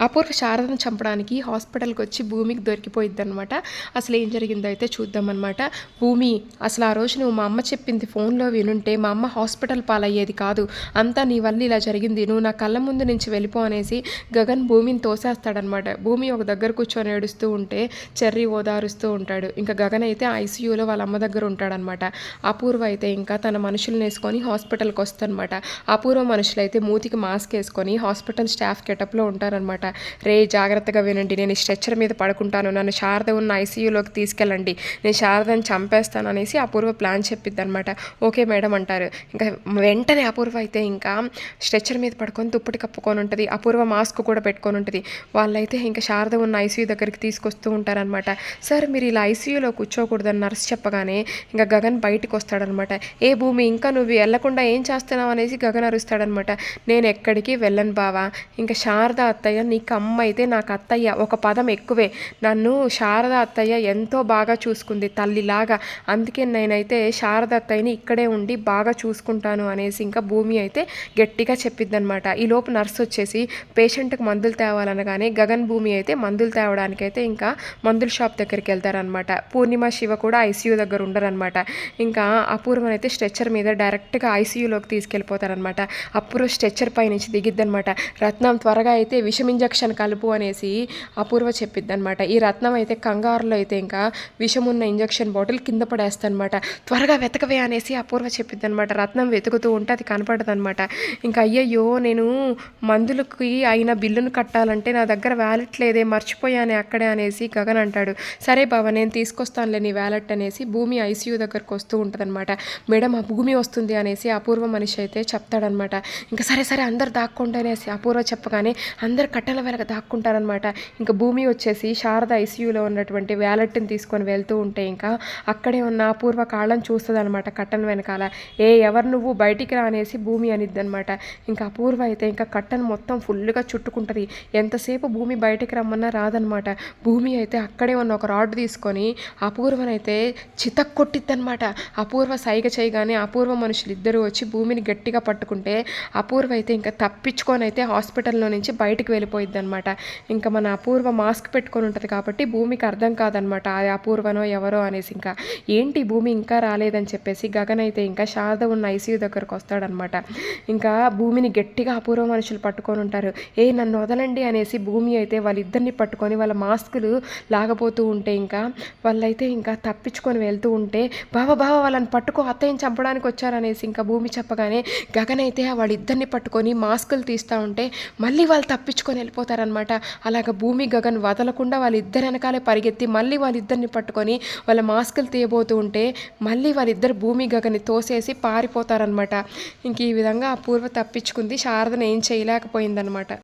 అపూర్వ శారదను చంపడానికి హాస్పిటల్కి వచ్చి భూమికి దొరికిపోయింది అనమాట అసలు ఏం జరిగిందో అయితే చూద్దామన్నమాట. భూమి అసలు ఆ రోజు నువ్వు మా అమ్మ చెప్పింది ఫోన్లో వినుంటే మా అమ్మ హాస్పిటల్ పాలయ్యేది కాదు. అంతా నీ వల్ల ఇలా జరిగింది. నువ్వు నా కళ్ళ ముందు నుంచి వెళ్ళిపో అనేసి గగన్ భూమిని తోసేస్తాడనమాట భూమి ఒక దగ్గర కూర్చొని ఏడుస్తూ ఉంటే చెర్రి ఓదారుస్తూ ఉంటాడు. ఇంకా గగన్ అయితే ఐసీయూలో వాళ్ళ అమ్మ దగ్గర ఉంటాడనమాట అపూర్వ అయితే ఇంకా తన మనుషులను వేసుకొని హాస్పిటల్కి వస్తానమాట అపూర్వ మనుషులు అయితే మూతికి మాస్క్ వేసుకొని హాస్పిటల్ స్టాఫ్ గెటప్లో ఉంటారనమాట రే జాగ్రత్తగా వినండి. నేను స్ట్రెచ్చర్ మీద పడుకుంటాను. నన్ను శారద ఉన్న ఐసీయూలోకి తీసుకెళ్ళండి. నేను శారదని చంపేస్తాను అనేసి అపూర్వ ప్లాన్ చెప్పిద్ది అనమాట ఓకే మేడం అంటారు. ఇంకా వెంటనే అపూర్వ అయితే ఇంకా స్ట్రెచ్చర్ మీద పడుకొని దుప్పటి కప్పుకొని ఉంటుంది. అపూర్వ మాస్క్ కూడా పెట్టుకొని ఉంటుంది. వాళ్ళైతే ఇంకా శారద ఉన్న ఐసీయూ దగ్గరికి తీసుకొస్తూ ఉంటారనమాట సార్ మీరు ఇలా ఐసీయూలో కూర్చోకూడదని నర్స్ చెప్పగానే ఇంకా గగన్ బయటకు వస్తాడనమాట ఏ భూమి ఇంకా నువ్వు వెళ్ళకుండా ఏం చేస్తున్నావు? అనేసి గగన్ అరుస్తాడనమాట నేను ఎక్కడికి వెళ్ళను బావా. ఇంకా శారద అత్తయ్య నీ నీకు అమ్మ అయితే నాకు అత్తయ్య ఒక పదం ఎక్కువే. నన్ను శారద అత్తయ్య ఎంతో బాగా చూసుకుంది తల్లిలాగా. అందుకే నేనైతే శారద అత్తయ్యని ఇక్కడే ఉండి బాగా చూసుకుంటాను అనేసి ఇంకా భూమి అయితే గట్టిగా చెప్పిద్దనమాట ఈ లోపు నర్స్ వచ్చేసి పేషెంట్కి మందులు తేవాలనగానే గగన్ భూమి అయితే మందులు తేవడానికైతే ఇంకా మందుల షాప్ దగ్గరికి వెళ్తారనమాట పూర్ణిమ శివ కూడా ఐసీయూ దగ్గర ఉండరనమాట ఇంకా అపూర్వం అయితే స్ట్రెచ్చర్ మీద డైరెక్ట్గా ఐసీయూలోకి తీసుకెళ్ళిపోతారనమాట అప్పుడు స్ట్రెచ్చర్ పై నుంచి దిగిద్దనమాట రత్నం త్వరగా అయితే విషమింజ ఇంజక్షన్ కలుపు అనేసి అపూర్వ చెప్పిద్దనమాట ఈ రత్నం అయితే కంగారులో అయితే ఇంకా విషమున్న ఇంజక్షన్ బాటిల్ కింద పడేస్తానమాట త్వరగా వెతకవే అనేసి అపూర్వ చెప్పిద్దనమాట రత్నం వెతుకుతూ ఉంటే అది కనపడదనమాట ఇంకా అయ్యయ్యో నేను మందులకి అయిన బిల్లును కట్టాలంటే నా దగ్గర వ్యాలెట్ లేదే మర్చిపోయానే అక్కడే అనేసి గగన్ అంటాడు. సరే బావ నేను తీసుకొస్తానులే నీ వ్యాలెట్ అనేసి భూమి ఐసీయూ దగ్గరకు వస్తూ ఉంటుందన్నమాట. మేడం ఆ భూమి వస్తుంది అనేసి అపూర్వ మనిషి అయితే చెప్తాడనమాట ఇంకా సరే సరే అందరు దాక్కోండి అనేసి అపూర్వ చెప్పగానే అందరు కట్టలు వెనక దాక్కుంటారనమాట ఇంకా భూమి వచ్చేసి శారద ఐసీయూలో ఉన్నటువంటి వ్యాలెట్ని తీసుకొని వెళ్తూ ఉంటే ఇంకా అక్కడే ఉన్న అపూర్వ కాళ్ళని చూస్తుంది అనమాట కట్టన్ వెనకాల. ఏ ఎవరు నువ్వు? బయటికి రానేసి భూమి అనిద్ది అనమాట ఇంకా అపూర్వ అయితే ఇంకా కట్టను మొత్తం ఫుల్గా చుట్టుకుంటుంది. ఎంతసేపు భూమి బయటికి రమ్మన్నా రాదనమాట భూమి అయితే అక్కడే ఉన్న ఒక రాడ్ తీసుకొని అపూర్వనైతే చితక్ కొట్టిద్దనమాట అపూర్వ సైగ చేయగానే అపూర్వ మనుషులు ఇద్దరు వచ్చి భూమిని గట్టిగా పట్టుకుంటే అపూర్వ అయితే ఇంకా తప్పించుకొని అయితే హాస్పిటల్లో నుంచి బయటకు వెళ్ళిపోయింది వెళ్ళిపోయిద్ది అనమాట ఇంకా మన అపూర్వ మాస్క్ పెట్టుకొని ఉంటుంది కాబట్టి భూమికి అర్థం కాదనమాట అది అపూర్వనో ఎవరో అనేసి ఇంకా. ఏంటి భూమి ఇంకా రాలేదని చెప్పేసి గగన్ అయితే ఇంకా శారద ఉన్న ఐసీయూ దగ్గరకు వస్తాడనమాట ఇంకా భూమిని గట్టిగా అపూర్వ మనుషులు పట్టుకొని ఉంటారు. ఏ నన్ను వదలండి అనేసి భూమి అయితే వాళ్ళిద్దరిని పట్టుకొని వాళ్ళ మాస్కులు లాగపోతూ ఉంటే ఇంకా వాళ్ళైతే ఇంకా తప్పించుకొని వెళ్తూ ఉంటే బావ బావ వాళ్ళని పట్టుకో అత్తయ్యని చంపడానికి వచ్చారనేసి ఇంకా భూమి చెప్పగానే గగన్ అయితే వాళ్ళిద్దరిని పట్టుకొని మాస్కులు తీస్తూ ఉంటే మళ్ళీ వాళ్ళు తప్పించుకొని వెళ్ళిపోతారనమాట అలాగ భూమి గగన్ వదలకుండా వాళ్ళిద్దరు వెనకాలే పరిగెత్తి మళ్ళీ వాళ్ళిద్దరిని పట్టుకొని వాళ్ళ మాస్కులు తీయబోతూ ఉంటే మళ్ళీ వాళ్ళిద్దరు భూమి గగన్ని తోసేసి పారిపోతారనమాట ఇంక ఈ విధంగా అపూర్వ తప్పించుకుంది. శారదను ఏం చేయలేకపోయిందనమాట